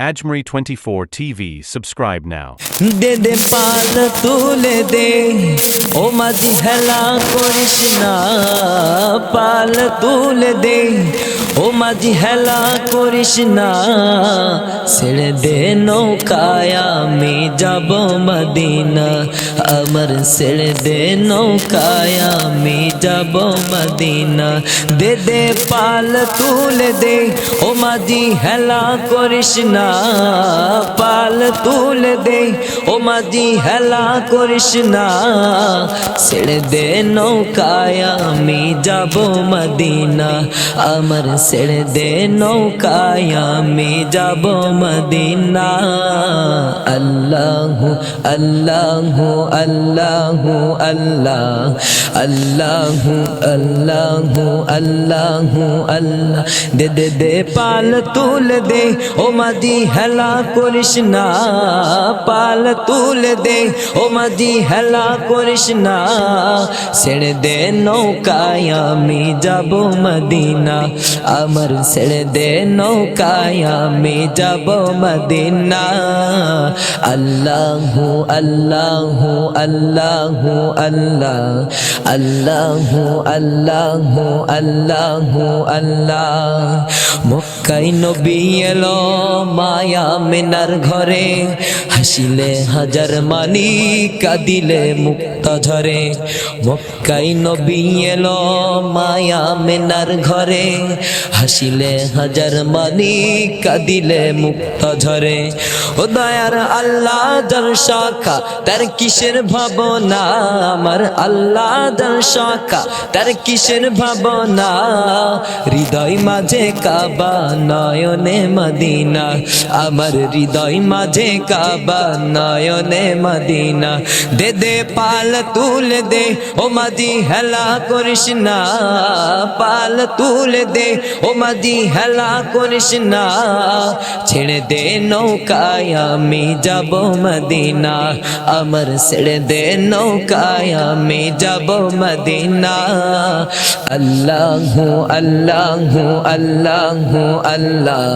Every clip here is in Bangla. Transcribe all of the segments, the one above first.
Ajmeri 24 TV. Subscribe now. দে দে পাল তুলে দে ও মাঝি হেলা করিস না পাল তুলে দে ও মাঝি হেলা করিস না। ছেড়ে দে নৌকায় আমি যাব মদিনা। আমার ছেড়ে দে নৌকায় আমি যাব মদিনা। দে দে পাল তুলে দে, ও মাঝি হেলা করিস না। পাল তুলে দে, ও মাঝি হেলা করিস না। ছেড়ে দে নৌকায় আমি যাব মদিনা। আমার ছেড়ে দে নৌকায় আমি যাব মদিনা। আল্লাহ আল্লাহ আল্লাহ আল্লাহ আল্লাহ আল্লাহ আল্লাহ আল্লাহ। দে দে দে, পাল তুল দে, ও মাদি হেলা করিস না। পাল তুল দে, ও মাদি হেলা করিস না। ছেড়ে দে নৌকায় আমি যাব মদিনা। আমার ছেড়ে দে নৌকায় আমি যাব মদিনা। আল্লাহ আল্লাহ আল্লাহ আল্লাহ। আল্লাহ আল্লাহ আল্লাহ আল্লাহ। মক্কাই নবী এলো মায়া মেনার ঘরে। হাসিলে হাজার মানি কাদিলে মুক্ত ঝরে। মক্কাই নবী এলো মায়া মেনার ঘরে। হাসিলে হাজার মানি কাদিলে মুক্ত ঝরে। ও দয়ার আল্লাহ যার শাখা, তার কিসের ভাবনা? আমার আল্লাহ যার শাখা, তার কিসের ভাবনা? হৃদয় মাঝে কাবা, নয়নে মদিনা। আমার হৃদয় মাঝে কাবা, নয়নে মদিনা। দে দে, পাল তুল দে, ও মাদি হেলা করিস না পাল তুল দে ও মাদি হেলা করিস না ছেড়ে দে নৌকায় আমি যাব মদিনা আমার ছেড়ে দে নৌকায় আমি যাব মদিনা আল্লাহ আল্লাহ আল্লাহ আল্লাহ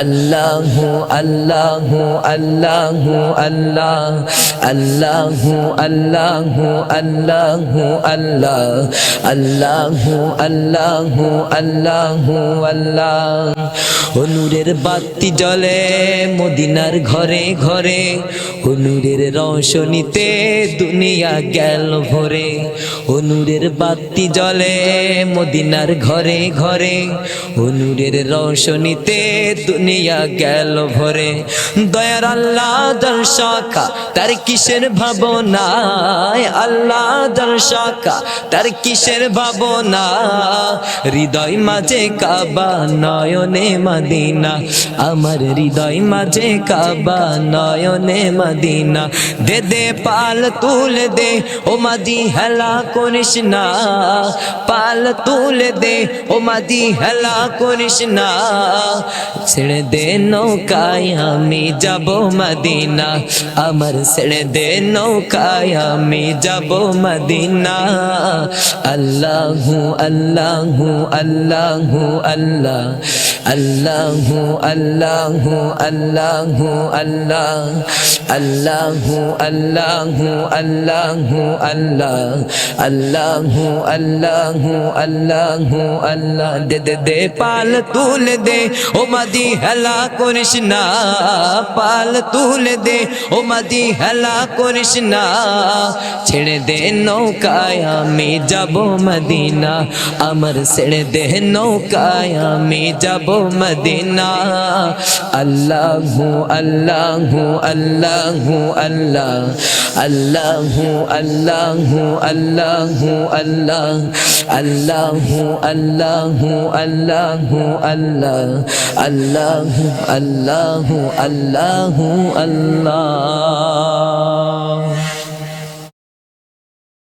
আল্লাহ আল্লাহ আল্লাহ আল্লাহ আল্লাহ আল্লাহ আল্লাহ আল্লাহ আল্লাহ আল্লাহ আল্লাহ আল্লাহ অনুরের বাতি জ্বলে মদিনার ঘরে ঘরে। অনুরের রোশনীতে দুনিয়া গেল ভরে। অনুরের বাতি জ্বলে মদিনার ঘরে ঘরে। অনুরের রোশনীতে দুনিয়া গেল ভরে। দয়ার আল্লাহ দর শাখা, তার কিসের ভাবনায়? আল্লাহ দর শাখা, তার কিসের ভাবনা হৃদয় মাঝে কাবা, নয়নে মদিনা। আমার হৃদয় মাঝে কাবা, নয়নে মদিনা। দে দে, পাল তুল দে, ও মাদি হেলা করিস না। পাল তুল দে, ও মাদি হেলা করিস না। ছেড়ে দে নৌকায় আমি যাব মদিনা। আমার ছেড়ে দে নৌকায় আমি যাব মদিনা। আল্লাহ আল্লাহ আল্লাহ আল্লাহ আল্লাহ আল্লাহ আল্লাহ আল্লাহ আল্লাহ আল্লাহ আল্লাহ আল্লাহ আল্লাহ আল্লাহ আল্লাহ আল্লাহ দে দে দে, পাল তুল দে, ও মাদি হেলা করিস না, পাল তুল দে, ও মাদি হেলা করিস না। ছেড়ে দে নৌকায়, আমি যাব মদিনা, আমার سڑ دے نوکایا میں جب مدینہ اللہ ہوں اللہ ہوں اللہ ہوں اللہ اللہ ہوں اللہ ہوں اللہ ہوں اللہ اللہ ہوں اللہ ہوں اللہ ہوں اللہ اللہ ہوں اللہ ہوں اللہ ہوں اللہ